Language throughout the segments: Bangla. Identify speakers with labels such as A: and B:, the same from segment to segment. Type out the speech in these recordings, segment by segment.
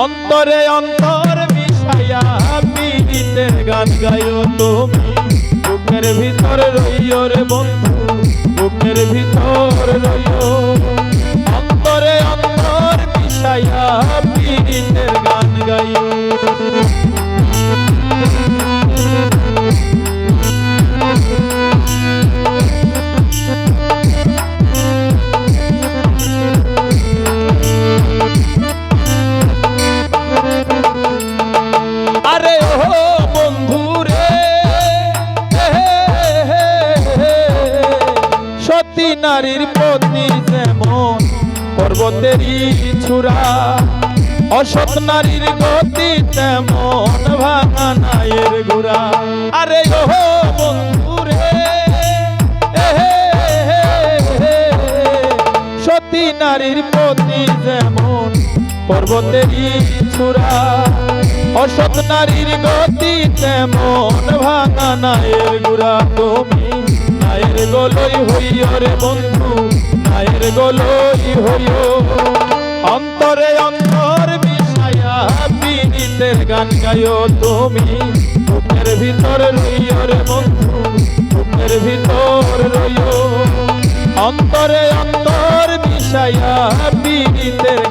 A: অন্তরে অন্তর মিশাইয়া পীড়িতের গান গাইও তুমি। বুকের ভিতর রইও রে বন্ধু, বুকের ভিতর রইও। সতী নারীর পত্নী যেমন পর্বতেরই ছুরা অসৎ নারীর গতি তেমন ভাঙা নায়ের গুড়া। আরে ও বন্ধু রে সতী নারীর পতি যেমন পর্বতেরই ছুরা অসৎ নারীর গতি তেমন ভাঙা নায়ের গুড়া। তুমি নায়ের গলই হইও রে বন্ধু নায়ের গলই হইও। অন্তরে অন্তর মিশাইয়া পীড়িতের গান গাইও তুমি, বুকের ভিতর রইও রে বন্ধু, বুকের ভিতর রইও। অন্তরে অন্তর মিশাইয়া পীড়িতের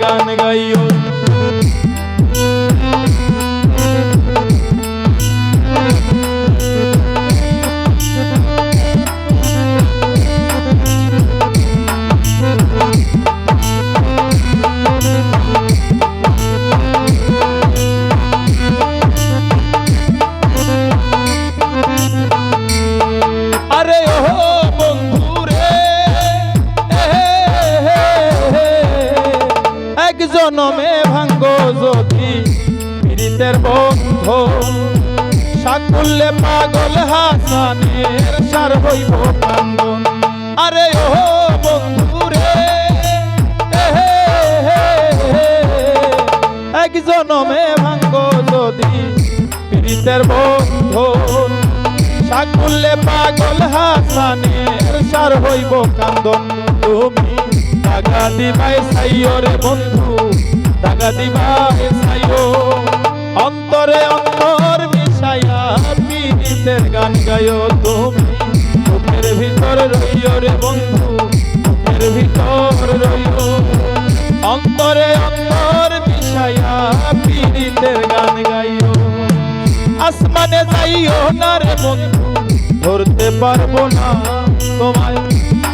A: জনমে ভাঙ্গ যদি পীড়িতের বন্ধ। সাকুল্লে পাগল হাসানের সার হইব কান্দন। আরে ও বন্ধু রে এক জনমে ভাঙ্গ যদি পীড়িতের বন্ধন সাকুল্লে পাগল হাসানের সার হইব কান্দন। তুমি দাগা দিবাই সাইও রে বন্ধু দাগা দিবাই সাইও। অন্তরে অন্তর মিশাইয়া পীড়িতের গান গাইও তুমি। বুকের ভিতর রইও রে বন্ধু বুকের ভিতর রইও। অন্তরে অন্তর মিশাইয়া পীড়িতের গান গাইও আসমানে যাইও না রে বন্ধু, ধরতে পারব না তোমায়।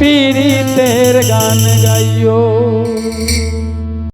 A: पीरी तेर गान गाइयो।